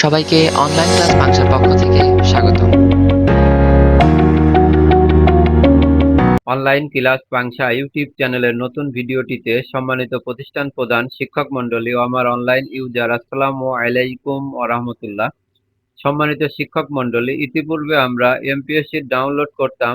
সবাইকে online class বাংশার পক্ষ থেকে স্বাগত। অনলাইন ক্লাস পাংশা ইউটিউব চ্যানেলের নতুন ভিডিওটিতে সম্মানিত প্রতিষ্ঠান প্রধান শিক্ষক মন্ডলী ও আমার অনলাইন ইউজার আসসালামু আলাইকুম ও রহমতুল্লাহ। সম্মানিত শিক্ষক মন্ডলী ইতিপূর্বে আমরা এমপিএসসি ডাউনলোড করতাম।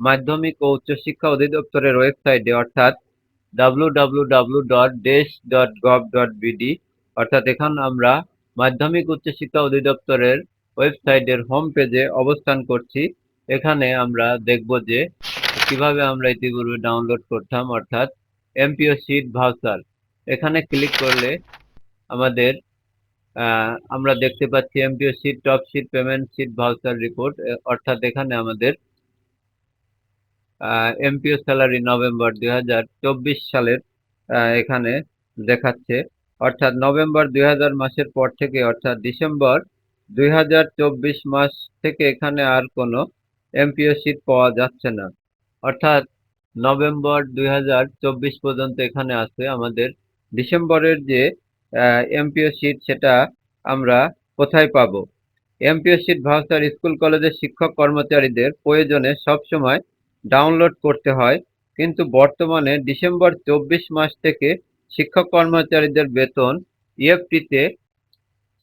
মাধ্যমিক ও উচ্চশিক্ষা অধিদপ্তরের ওয়েবসাইটে, অর্থাৎ W W W dot dot gov dot www.desh.gov.bd অর্থাৎ এখন আমরা মাধ্যমিক উচ্চশিক্ষা অধিদপ্তরের ওয়েবসাইটের হোম পেজে অবস্থান করছি। এখানে আমরা দেখব যে কীভাবে আমরা ইতিপূর্বে ডাউনলোড করতাম, অর্থাৎ এমপিও শিট ভাউচার এখানে ক্লিক করলে আমাদের আমরা দেখতে পাচ্ছি MPO sheet top sheet payment sheet voucher report অর্থাৎ এখানে আমাদের এমপিও স্যালারি নভেম্বর দু হাজার চব্বিশ সালের এখানে দেখাচ্ছে। অর্থাৎ নভেম্বর দুই মাসের পর থেকে, অর্থাৎ ডিসেম্বর দুই হাজার চব্বিশ মাস থেকে এখানে আর কোনো এমপিও সিট পাওয়া যাচ্ছে না। অর্থাৎ নভেম্বর দুই হাজার চব্বিশ পর্যন্ত এখানে আছে আমাদের। ডিসেম্বরের যে এমপিও সিট সেটা আমরা কোথায় পাবো? এমপিও সিট ভাউচার স্কুল কলেজের শিক্ষক কর্মচারীদের প্রয়োজনে সবসময় ডাউনলোড করতে হয়। কিন্তু বর্তমানে ডিসেম্বর চব্বিশ মাস থেকে শিক্ষক কর্মচারীদের বেতন ইএফটিতে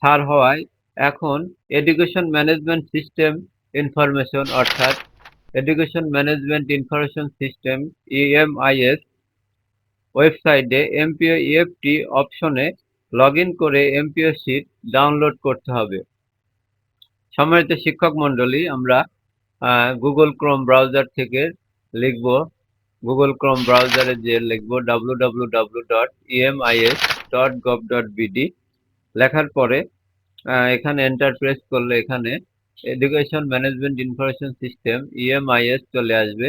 ছাড় হওয়ায় এখন এডুকেশন ম্যানেজমেন্ট সিস্টেম ইনফরমেশন অর্থাৎ education management information system EMIS ওয়েবসাইটে এমপিও ইএফটি অপশনে লগ করে এমপিও শিট ডাউনলোড করতে হবে। সম্মানিত শিক্ষক মণ্ডলী, আমরা গুগল ক্রোম ব্রাউজার থেকে লিখব গুগল ক্রোম ব্রাউজারে যে লিখব W W W dot EMIS dot gov dot BD লেখার পরে এখানে এন্টার প্রেস করলে এখানে education management information system EMIS চলে আসবে।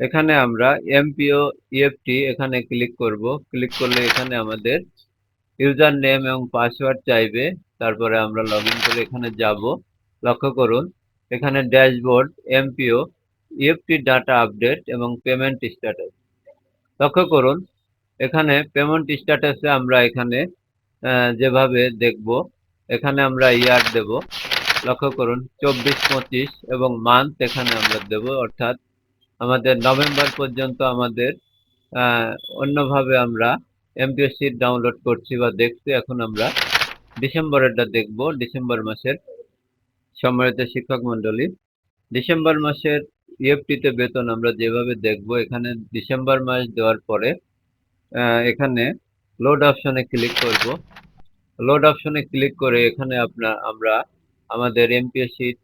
এখানে আমরা এমপিও ইএফটি এখানে ক্লিক করব। ক্লিক করলে এখানে আমাদের ইউজার নেম এবং পাসওয়ার্ড চাইবে। তারপরে আমরা লগ করে এখানে যাব। লক্ষ্য করুন, এখানে dashboard MPO EFT data update এবং পেমেন্ট স্ট্যাটাস লক্ষ্য করুন, এখানে পেমেন্ট স্ট্যাটাসে আমরা এখানে যেভাবে দেখব, এখানে আমরা ইয়ার দেব। লক্ষ্য করুন, চব্বিশ, পঁচিশ এবং মান্থ এখানে আমরা দেব, অর্থাৎ আমাদের নভেম্বর পর্যন্ত আমাদের অন্যভাবে আমরা এমপিএসসি ডাউনলোড করছি বা দেখছি। এখন আমরা ডিসেম্বরেরটা দেখব। ডিসেম্বর মাসের সম্মানিত শিক্ষক মণ্ডলী, ডিসেম্বর মাসের ইএফটিতে বেতন আমরা যেভাবে দেখব, এখানে ডিসেম্বর মাস দেওয়ার পরে এখানে লোড অপশনে ক্লিক করব। লোড অপশনে ক্লিক করে এখানে আপনার আমরা আমাদের এমপিও শিট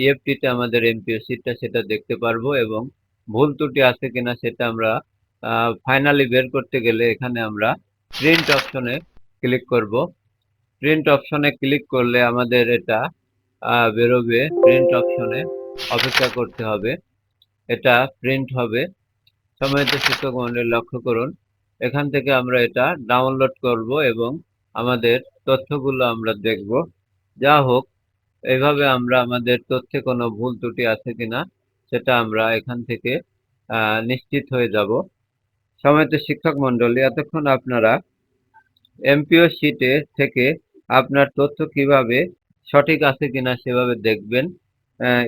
ইএফটিতে আমাদের এমপিও শিটটা সেটা দেখতে পারব এবং ভুল ত্রুটি আছে কিনা সেটা আমরা ফাইনালি বের করতে গেলে এখানে আমরা প্রিন্ট অপশনে ক্লিক করব। প্রিন্ট অপশনে ক্লিক করলে আমাদের এটা বেরোবে প্রিন্ট অপশনে অপেক্ষা করতে হবে। এটা প্রিন্ট হবে। সম্মানিত শিক্ষক মন্ডলী লক্ষ্য করুন। এখান থেকে আমরা এটা ডাউনলোড করব এবং আমাদের তথ্যগুলো আমরা দেখব। যা হোক এইভাবে আমরা আমাদের তথ্যে কোনো ভুল ত্রুটি আছে কিনা, সেটা আমরা এখান থেকে নিশ্চিত হয়ে যাব। সম্মানিত শিক্ষক মন্ডলী। এতক্ষণ আপনারা এমপিও শিটে থেকে আপনার তথ্য কীভাবে সঠিক আছে কিনা সেভাবে দেখবেন।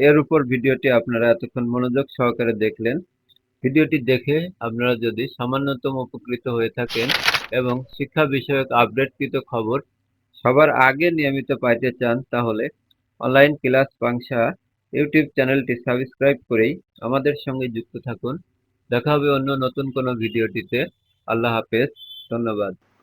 এর উপর ভিডিওটি আপনারা এতক্ষণ মনোযোগ সহকারে দেখলেন। ভিডিওটি দেখে আপনারা যদি সামান্যতম উপকৃত হয়ে থাকেন এবং শিক্ষা বিষয়ক আপডেটকৃত খবর সবার আগে নিয়মিত পাইতে চান, তাহলে অনলাইন ক্লাস পাংশা ইউটিউব চ্যানেলটি সাবস্ক্রাইব করেই আমাদের সঙ্গে যুক্ত থাকুন। দেখা হবে অন্য নতুন কোনো ভিডিওটিতে। আল্লাহ হাফেজ। ধন্যবাদ।